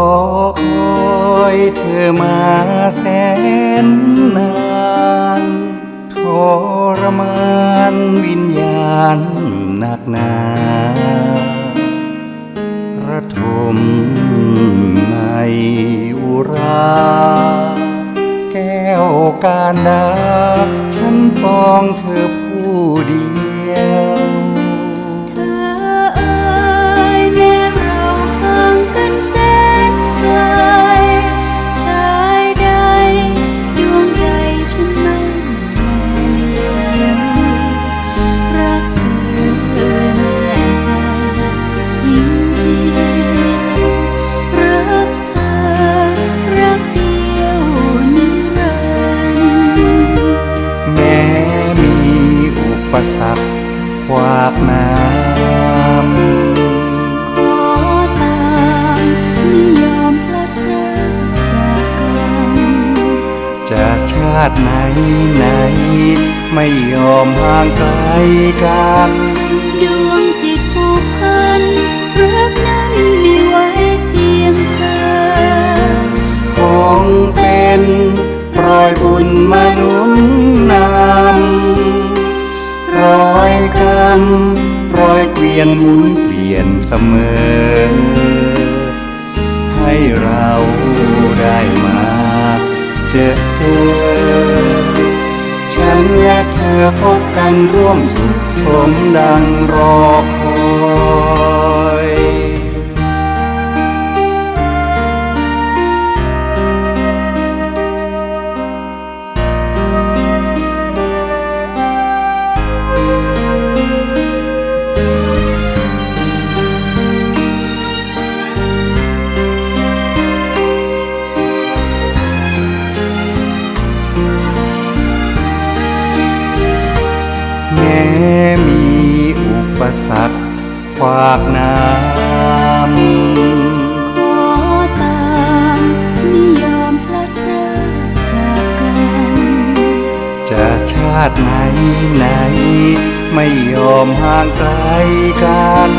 อคอยเธอมาแสนนานทรมานวิญญาณหนักหนาระทมในอุรา แก้วการดา ฉันปองเธอผู้ดี จะชาติไหนไหน ไม่ยอมห่างไกลกัน ดวงจิตผูกพันรักนั้นมีไว้เพียงเธอ คงเป็นรอยบุญมานุนนำรอยกรรมรอยเกวียนหมุนเปลี่ยนเสมอ เธอพบกันร่วมสุขสมดังรอคอย ม้มีอุปสรรคขวากหน้ขอตามไม่ยอมพลัดพรากจากกันำจะชาติไหนไหน ไม่ยอมห่างไกลกัน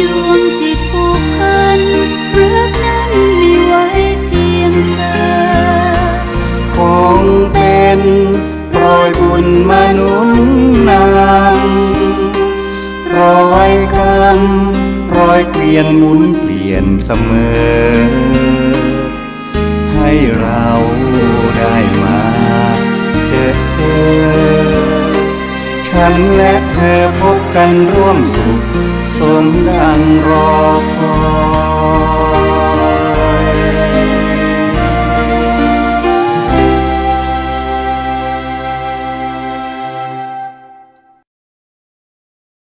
ดวงจิตผูกพันรักนั้นมีไว้เพียงเธอคงเป็นร อยบุญมาหนุนนำรอยกรรมรอยเกวียนหมุนเปลี่ยนเสมอ ให้เราได้มาเจอเจอ ฉันและเธอพบกันร่วมสุข สมดังรอค